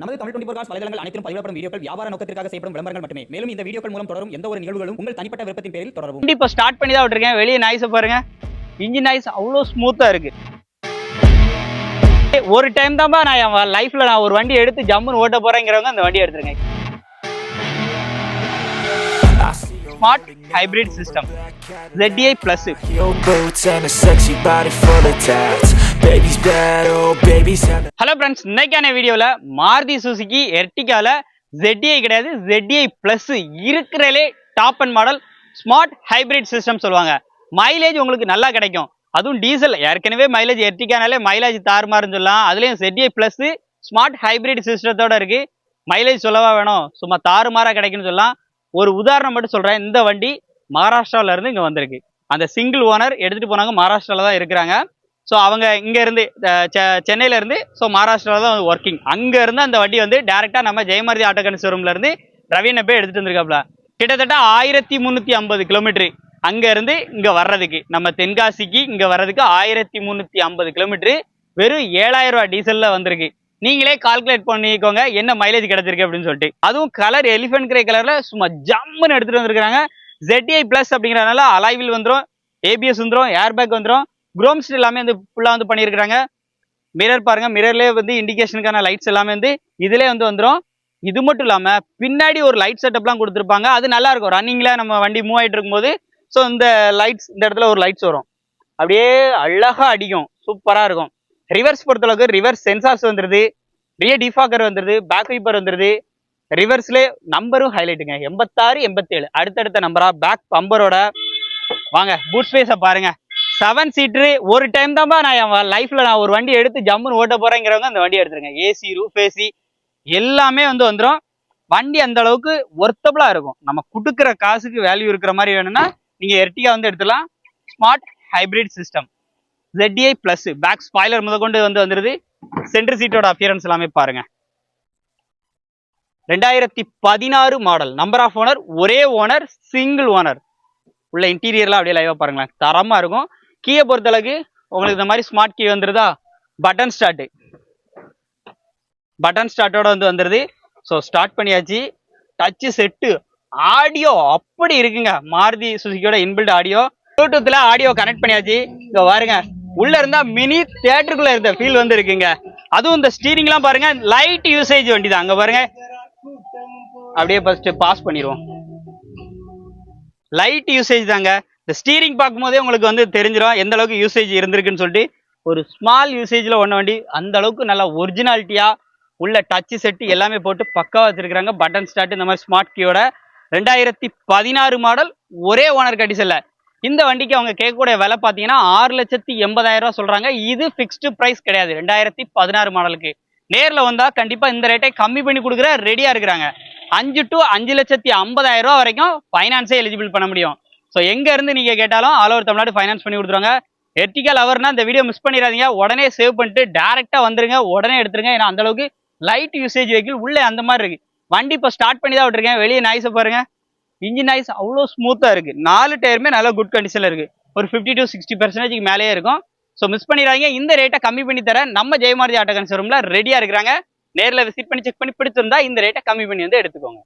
நமது Tamil twenty cos வலைதளங்கள் அனைத்தும் பதிவிடப்படும் வீடியோக்கள் வியாபார நோக்கத்திற்காக செய்யப்படும் விளம்பரங்கள் மட்டுமே. மேலும் இந்த வீடியோக்கள் மூலம் தொடரும் எந்த ஒரு நிகழ்வுகளும் உங்கள் தனிப்பட்ட விருப்பத்தின் பேரில் தொடரவும். வண்டி இப்போ ஸ்டார்ட் பண்ணி தான் விட்டுருக்கேன். வெளியே நாய்ஸை பாருங்க. இன்ஜின் நாய்ஸ் அவ்வளோ ஸ்மூத்தாக இருக்கு. ஒரு டைம் தான்ப்பா நான் என் லைஃப்ல நான் ஒரு வண்டி எடுத்து ஜம்முன்னு ஓட்ட போறேங்கிறவங்க அந்த வண்டி எடுத்துருங்க. Smart hybrid system ZDI plus Baby's bad, oh baby's hello friends இன்னைக்கான வீடியோவில் மாருதி சுசுகி எர்டிகால ZDI கிடையாது ZDI ப்ளஸ் இருக்கிறதே top and model smart hybrid system சொல்லுவாங்க. மைலேஜ் உங்களுக்கு நல்லா கிடைக்கும். அதுவும் டீசல் ஏற்கனவே மைலேஜ் எர்டிகானாலே மைலேஜ் தாறுமாறுன்னு சொல்லலாம். அதுலேயும் ZDI ப்ளஸ் ஸ்மார்ட் ஹைபிரிட் சிஸ்டத்தோட இருக்கு. மைலேஜ் சொல்லவா வேணும்? சும்மா தாறுமாறாக கிடைக்குன்னு சொல்லலாம். ஒரு உதாரணம் மட்டும் சொல்கிறேன் இந்த வண்டி மகாராஷ்டிராவிலேருந்து இங்கே வந்திருக்கு. அந்த சிங்கிள் ஓனர் எடுத்துகிட்டு போனாங்க மகாராஷ்டிராவில் தான் இருக்கிறாங்க. ஸோ அவங்க இங்கேருந்து சென்னையிலேருந்து செ- ஸோ மகாராஷ்டிராவில் தான் ஒர்க்கிங் அங்கேருந்து அந்த வண்டி வந்து டேரெக்டாக நம்ம ஜெயமாரதி ஆட்டோகன் ஷோரூம்ல ரூம்லேருந்து ரவீனை போய் எடுத்துகிட்டு வந்திருக்காப்ல. கிட்டத்தட்ட ஆயிரத்தி முந்நூற்றி ஐம்பது கிலோமீட்ரு அங்கேருந்து இங்கே வர்றதுக்கு நம்ம தென்காசிக்கு இங்கே வர்றதுக்கு ஆயிரத்தி முந்நூற்றி ஐம்பது கிலோமீட்ரு வெறும் ஏழாயிரம் ரூபா டீசலில் வந்திருக்கு. நீங்களே கால்குலேட் பண்ணிக்கோங்க என்ன மைலேஜ் கிடைச்சிருக்கு அப்படின்னு சொல்லிட்டு. அதுவும் கலர் எலிஃபென்ட் கிரே கலரில் சும்மா ஜம்முன்னு எடுத்துகிட்டு வந்திருக்காங்க ஜெட்ஐ ப்ளஸ் அப்படிங்கறதுனால அலைவில் வந்துடும் ஏபிஎஸ் வந்துடும் ஏர்பேக் வந்துடும் குரோம்ஸ் எல்லாமே வந்து ஃபுல்லாக வந்து பண்ணியிருக்கிறாங்க. மிரர் பாருங்க மிரர்லேயே வந்து இண்டிகேஷனுக்கான லைட்ஸ் எல்லாமே வந்து இதுலேயே வந்து வந்துடும் இது மட்டும் இல்லாமல் பின்னாடி ஒரு லைட் செட்டப்லாம் கொடுத்துருப்பாங்க. அது நல்லா இருக்கும். ரன்னிங்கில் நம்ம வண்டி மூவ் ஆகிட்டு இருக்கும்போது ஸோ இந்த லைட்ஸ் இந்த இடத்துல ஒரு லைட்ஸ் வரும். அப்படியே அழகாக அடிக்கும். சூப்பராக இருக்கும். ரிவர்ஸ் பொறுத்தளவுக்கு ரிவர்ஸ் சென்சார்ஸ் வந்துடுது ரிய டிஃபாக்கர் வந்துடுது பேக் வைப்பர் வந்துடுது ரிவர்ஸ்லேயே நம்பரும் ஹைலைட்டுங்க எண்பத்தாறு எண்பத்தேழு. அடுத்தடுத்த நம்பராக பேக் பம்பரோட வாங்க பூட் ஸ்பேஸை பாருங்கள் செவன் சீட்ரு ஒரு டைம் தான்ப்பா நான் என் லைஃப்பில் நான் ஒரு வண்டி எடுத்து ஜம்முன்னு ஓட்ட போகிறேங்கிறவங்க அந்த வண்டி எடுத்துருங்க. ஏசி ரூஃப் ஏசி எல்லாமே வந்து வந்துடும் வண்டி அந்த அளவுக்கு ஒர்த்தபிளாக இருக்கும். நம்ம கொடுக்குற காசுக்கு வேல்யூ இருக்கிற மாதிரி வேணும்னா நீங்கள் எர்டிகா வந்து எடுத்துலாம். Smart hybrid system ZDI plus back spoiler முதற்கொண்டு வந்து வந்துடுது சென்ட்ரு சீட்டோட அப்பியரன்ஸ் எல்லாமே பாருங்க. ரெண்டாயிரத்தி பதினாறு மாடல் நம்பர் ஆஃப் ஓனர் ஒரே ஓனர் சிங்கிள் ஓனர் உள்ள இன்டீரியர்லாம் அப்படியே லைவாக பாருங்களேன். தரமாக இருக்கும். கீயை பொறுத்தளவுக்கு உங்களுக்கு இந்த மாதிரி ஸ்மார்ட் கீ வந்துருதா? பட்டன் ஸ்டார்ட்டு பட்டன் ஸ்டார்ட்டோட வந்து வந்துருது. ஸோ ஸ்டார்ட் பண்ணியாச்சு. டச்சு செட்டு ஆடியோ அப்படி இருக்குங்க. மாருதி சுசுக்கியோட இன்பில்ட் ஆடியோ ப்ளூடூத்தில் ஆடியோ கனெக்ட் பண்ணியாச்சு. இங்கே பாருங்க. உள்ள இருந்தா மினி தேட்டருக்குள்ளே இருந்த ஃபீல் வந்து இருக்குங்க. அதுவும் இந்த ஸ்டீரிங்லாம் பாருங்க. லைட் யூசேஜ் வண்டி தான் அங்கே பாருங்க. அப்படியே ஃபர்ஸ்ட் பாஸ் பண்ணிடுவோம். லைட் யூசேஜ் தாங்க. இந்த ஸ்டீரிங் பார்க்கும்போதே உங்களுக்கு வந்து தெரிஞ்சிடும் எந்த அளவுக்கு யூசேஜ் இருந்திருக்குன்னு சொல்லிட்டு. ஒரு ஸ்மால் யூசேஜில் ஒன்று வண்டி அந்த அளவுக்கு நல்லா ஒரிஜினாலிட்டியாக உள்ள டச்சு செட்டு எல்லாமே போட்டு பக்கம் வச்சிருக்காங்க பட்டன் ஸ்டார்ட் இந்த மாதிரி ஸ்மார்ட் கீயோட ரெண்டாயிரத்தி பதினாறு மாடல் ஒரே ஓனர் கண்டிஷன்ல இந்த வண்டிக்கு அவங்க கேட்கக்கூடிய விலை பார்த்தீங்கன்னா ஆறு லட்சத்தி எண்பதாயிரம் ரூபா சொல்கிறாங்க இது ஃபிக்ஸ்டு ப்ரைஸ் கிடையாது. ரெண்டாயிரத்தி பதினாறு மாடலுக்கு நேரில் வந்தால் கண்டிப்பாக இந்த ரேட்டை கம்மி பண்ணி கொடுக்குற ரெடியாக இருக்கிறாங்க. அஞ்சு டு அஞ்சு லட்சத்தி ஐம்பதாயிரம் ரூபா வரைக்கும் ஃபைனான்ஸே எலிஜிபிள் பண்ண முடியும். ஸோ எங்க இருந்து நீங்க கேட்டாலும் ஆல் ஓவர் தமிழ்நாடு ஃபைனான்ஸ் பண்ணி கொடுத்துருவாங்க. எர்டிகல் அவர்னா இந்த வீடியோ மிஸ் பண்ணிடாதீங்க. உடனே சேவ் பண்ணிட்டு டேரெக்டாக வந்துருங்க. உடனே எடுத்துருங்க. ஏன்னா அந்த அளவுக்கு லைட் யூசேஜ் வெஹிக்கிள் உள்ளே அந்த மாதிரி இருக்கு. வண்டி இப்போ ஸ்டார்ட் பண்ணி தான் விட்டுருக்கேன். வெளியே நாய்ஸை பாருங்க. இன்ஜின் நாய்ஸ் அவ்வளோ ஸ்மூத்தாக இருக்கு. நாலு டயருமே நல்ல குட் கண்டிஷனில் இருக்கு. ஒரு ஃபிஃப்டி டு சிக்ஸ்டி பர்சன்டேஜ்க்கு மேலேயே இருக்கும். ஸோ மிஸ் பண்ணிடாதீங்க. இந்த ரேட்டை கம்மி பண்ணி தர நம்ம ஜெயமாரதி ஆட்டோ கன்சர்வம்ல ரெடியாக இருக்கிறாங்க. நேரில் விசிட் பண்ணி செக் பண்ணி பிடிச்சிருந்தா இந்த ரேட்டை கம்மி பண்ணி வந்து எடுத்துக்கோங்க.